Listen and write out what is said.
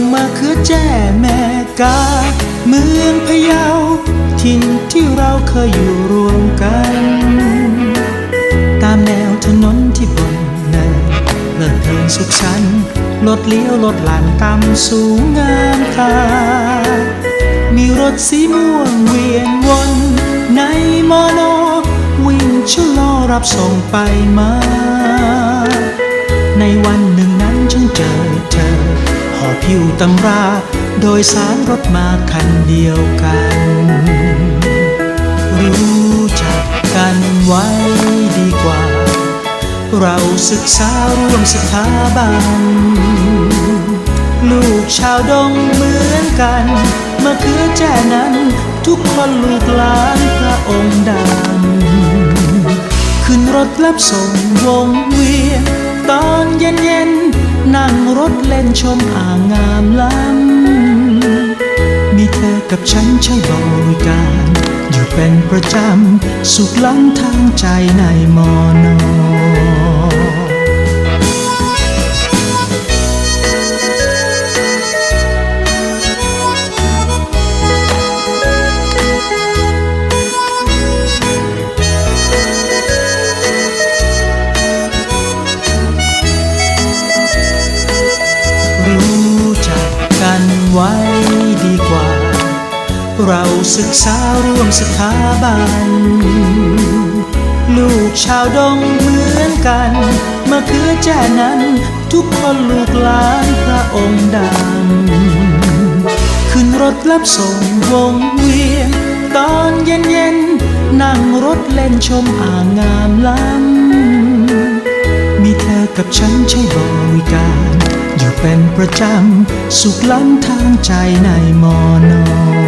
งมาคือแจ้แม่กา เมืองพะเยาถิ่นที่เราเคยอยู่รวมกัน ตามแนวถนนที่บนเนินเลิศเพลินสุขสันต์รถเลี้ยวรถหลั่นต่ำสูงงามตามีรถสีม่วงเวียนวน ในมอนวิ่งชะลอรับส่งไปมา ในวัน ตำรา โดยสารรถมาคันเดียวกัน รู้จักกันไว้ดีกว่า เราศึกษาร่วมสถาบัน ลูกชาวดงเหมือนกันมะเขือแจ้นั้น ทุกคนลูกหลานพระองค์ดังขึ้นรถรับส่งวงเวียน ถเล่นชมอ่างงามล้ำ มีเธอกับฉันใช้บริการ อยู่เป็นประจำ สุขล้ำทางใจในมอนอ ไว้ดีกว่า เราศึกษาร่วมสถาบัน ลูกชาวดงเหมือนกันมะเขือแจ้นั้น ทุกคนลูกหลานพระองค์ดังขึ้นรถรับส่งวงเวียน ตอนเย็นเย็นๆนั่งรถเล่นชมอ่างงามล้ำมีเธอกับฉันใช้บริก เป็นประจำ สุขล้ำทางใจในมอนอ